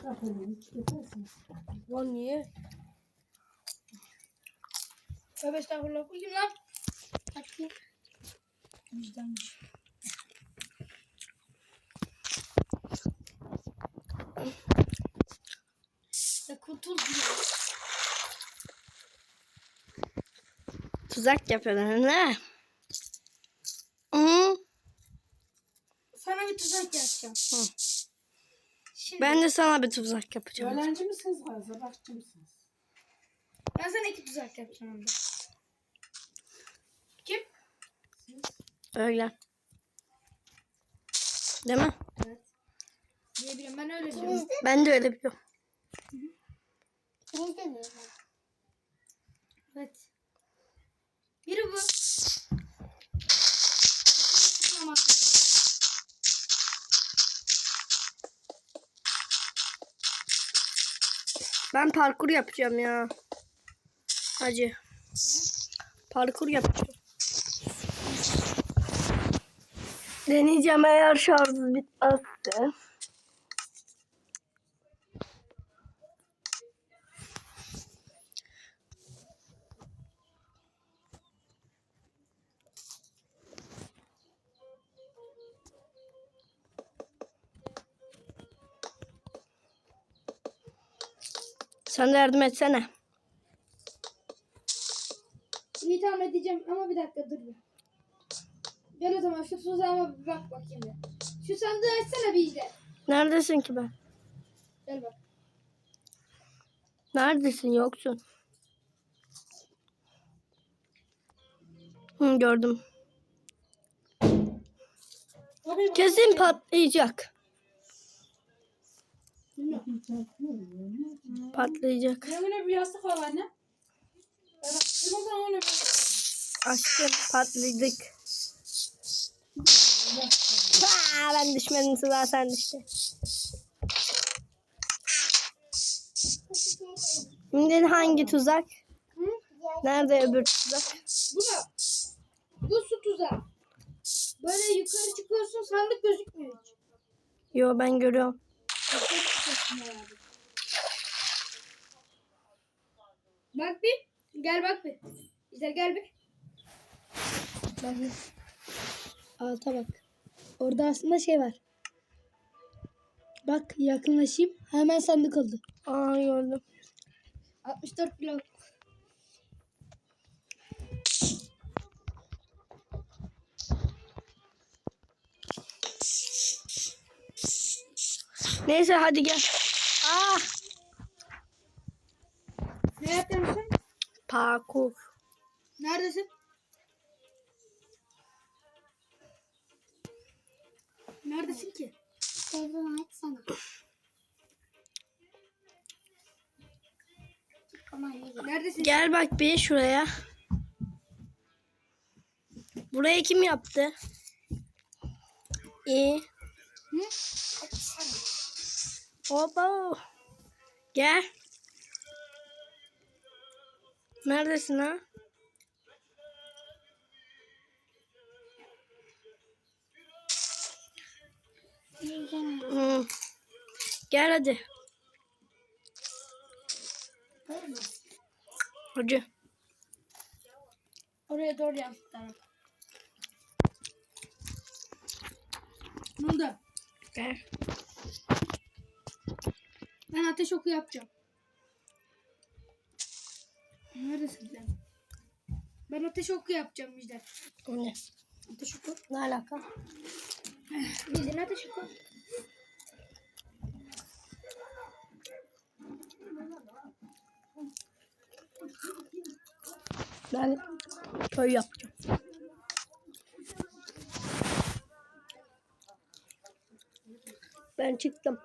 Çıkartalım. Yetersin. Lan niye? Tövbe estağfurullah. Bu kim lan? Bakayım. Vicdanmış. Ya kurtul diyor. Tuzak yapıyorsun ne? Hı. Sana bir tuzak yapacağım. Hı. Şimdi Ben de sana bir tuzak yapacağım. Öğrenci misiniz fazla? Bakçı mısınız? ben sana iki tuzak yapacağım onda. Kim? Öyle. Değil mi? Evet. Diye biliyorum ben öyle diyorum. Ben de öyle biliyorum. İkiniz de mi? Evet. Biri bu. Ben parkur yapacağım ya. Hacı. Parkur yapacağım. Deneyeceğim eğer şarjı bitmezse. Sen de yardım etsene. İyi tamam edeceğim ama bir dakika dur bir. Gel o zaman şu tuzağıma bir bak bakayım bir. Şu sandığı açsana bir izle. Neredesin ki ben? Gel bak. Neredesin? Yoksun. Hı, gördüm. Kesin patlayacak. Patlayacak. Bir yastık anne. Aşkım patladık. Aa, ben düşmedim sıra sen düştün. Şimdi hangi tuzak? Nerede öbür tuzak? Bu da. Bu su tuzağı. Böyle yukarı çıkıyorsun sandık gözükmüyor hiç. Yo ben görüyorum. Bak bir. Gel bak bir. İzler gel bir. Bak bir. Alta bak. Orada aslında şey var. Bak yakınlaşayım. Hemen sandık oldu. Aa gördüm. 64 blok. Neyse hadi gel. Aa, Ne yapıyorsun? parkur. Neredesin? Neredesin ki? Aman ne güzel. Neredesin? Gel bak bir şuraya. Burayı kim yaptı? İyi. Hı? Hoppa. Gel. Neredesin ha? Hı. Gel hadi. Hadi. Oraya doğru yansıtlarım. Ne oldu? Gel. Ben ateş oku yapacağım. Neredesin sen? Ben ateş oku yapacağım Müjde. O ne? Ateş oku. Ne alaka? Bildin ateş oku. Ben köy yapacağım. Ben çıktım.